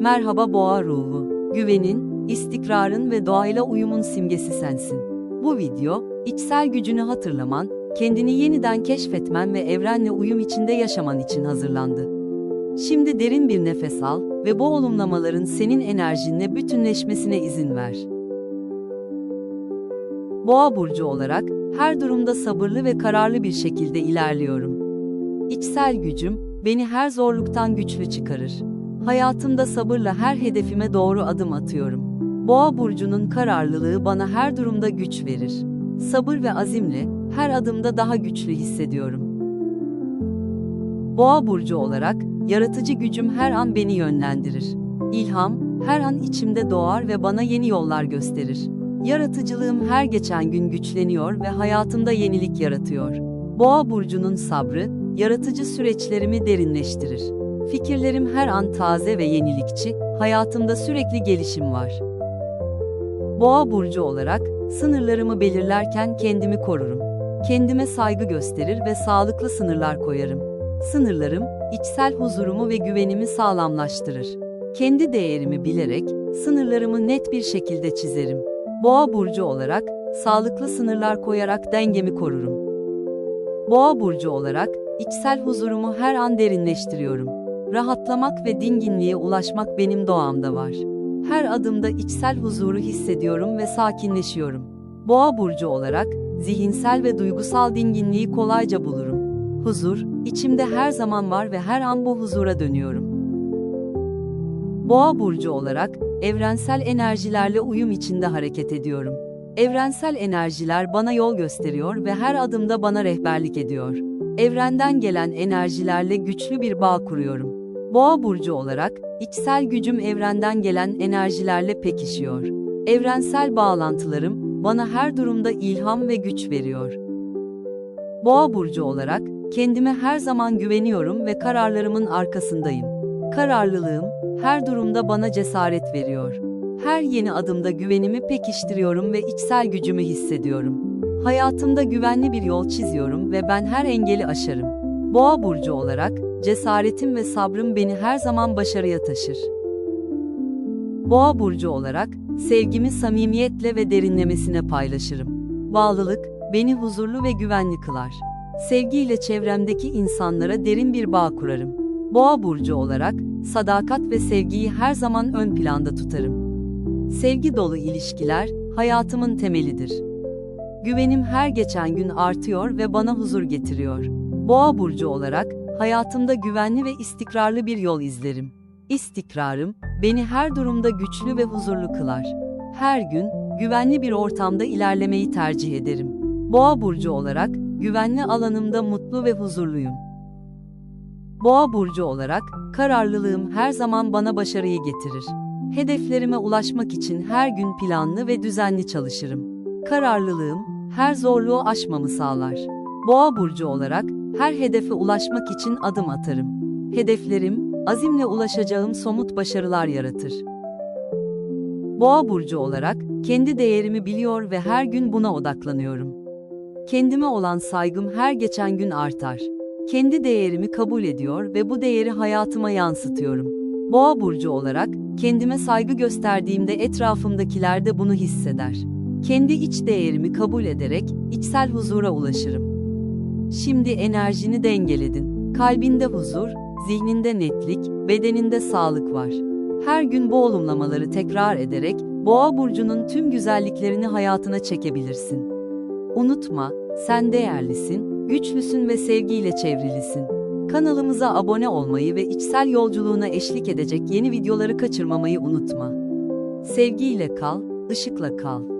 Merhaba boğa ruhu. Güvenin, istikrarın ve doğayla uyumun simgesi sensin. Bu video, içsel gücünü hatırlaman, kendini yeniden keşfetmen ve evrenle uyum içinde yaşaman için hazırlandı. Şimdi derin bir nefes al ve bu olumlamaların senin enerjinle bütünleşmesine izin ver. Boğa burcu olarak her durumda sabırlı ve kararlı bir şekilde ilerliyorum. İçsel gücüm beni her zorluktan güçlü çıkarır. Hayatımda sabırla her hedefime doğru adım atıyorum. Boğa burcunun kararlılığı bana her durumda güç verir. Sabır ve azimle her adımda daha güçlü hissediyorum. Boğa burcu olarak yaratıcı gücüm her an beni yönlendirir. İlham her an içimde doğar ve bana yeni yollar gösterir. Yaratıcılığım her geçen gün güçleniyor ve hayatımda yenilik yaratıyor. Boğa burcunun sabrı yaratıcı süreçlerimi derinleştirir. Fikirlerim her an taze ve yenilikçi, hayatımda sürekli gelişim var. Boğa burcu olarak sınırlarımı belirlerken kendimi korurum. Kendime saygı gösterir ve sağlıklı sınırlar koyarım. Sınırlarım içsel huzurumu ve güvenimi sağlamlaştırır. Kendi değerimi bilerek sınırlarımı net bir şekilde çizerim. Boğa burcu olarak sağlıklı sınırlar koyarak dengemi korurum. Boğa burcu olarak içsel huzurumu her an derinleştiriyorum. Rahatlamak ve dinginliğe ulaşmak benim doğamda var. Her adımda içsel huzuru hissediyorum ve sakinleşiyorum. Boğa burcu olarak zihinsel ve duygusal dinginliği kolayca bulurum. Huzur, içimde her zaman var ve her an bu huzura dönüyorum. Boğa burcu olarak evrensel enerjilerle uyum içinde hareket ediyorum. Evrensel enerjiler bana yol gösteriyor ve her adımda bana rehberlik ediyor. Evrenden gelen enerjilerle güçlü bir bağ kuruyorum. Boğa burcu olarak içsel gücüm evrenden gelen enerjilerle pekişiyor. Evrensel bağlantılarım bana her durumda ilham ve güç veriyor. Boğa burcu olarak kendime her zaman güveniyorum ve kararlarımın arkasındayım. Kararlılığım her durumda bana cesaret veriyor. Her yeni adımda güvenimi pekiştiriyorum ve içsel gücümü hissediyorum. Hayatımda güvenli bir yol çiziyorum ve ben her engeli aşarım. Boğa burcu olarak cesaretim ve sabrım beni her zaman başarıya taşır. Boğa burcu olarak sevgimi samimiyetle ve derinlemesine paylaşırım. Bağlılık beni huzurlu ve güvenli kılar. Sevgiyle çevremdeki insanlara derin bir bağ kurarım. Boğa burcu olarak sadakat ve sevgiyi her zaman ön planda tutarım. Sevgi dolu ilişkiler hayatımın temelidir. Güvenim her geçen gün artıyor ve bana huzur getiriyor. Boğa burcu olarak hayatımda güvenli ve istikrarlı bir yol izlerim. İstikrarım beni her durumda güçlü ve huzurlu kılar. Her gün güvenli bir ortamda ilerlemeyi tercih ederim. Boğa burcu olarak güvenli alanımda mutlu ve huzurluyum. Boğa burcu olarak kararlılığım her zaman bana başarıyı getirir. Hedeflerime ulaşmak için her gün planlı ve düzenli çalışırım. Kararlılığım her zorluğu aşmamı sağlar. Boğa burcu olarak her hedefe ulaşmak için adım atarım. Hedeflerim azimle ulaşacağım somut başarılar yaratır. Boğa burcu olarak kendi değerimi biliyor ve her gün buna odaklanıyorum. Kendime olan saygım her geçen gün artar. Kendi değerimi kabul ediyor ve bu değeri hayatıma yansıtıyorum. Boğa burcu olarak kendime saygı gösterdiğimde etrafımdakiler de bunu hisseder. Kendi iç değerimi kabul ederek içsel huzura ulaşırım. Şimdi enerjini dengeledin. Kalbinde huzur, zihninde netlik, bedeninde sağlık var. Her gün bu olumlamaları tekrar ederek Boğa burcunun tüm güzelliklerini hayatına çekebilirsin. Unutma, sen değerlisin, güçlüsün ve sevgiyle çevrilisin. Kanalımıza abone olmayı ve içsel yolculuğuna eşlik edecek yeni videoları kaçırmamayı unutma. Sevgiyle kal, ışıkla kal.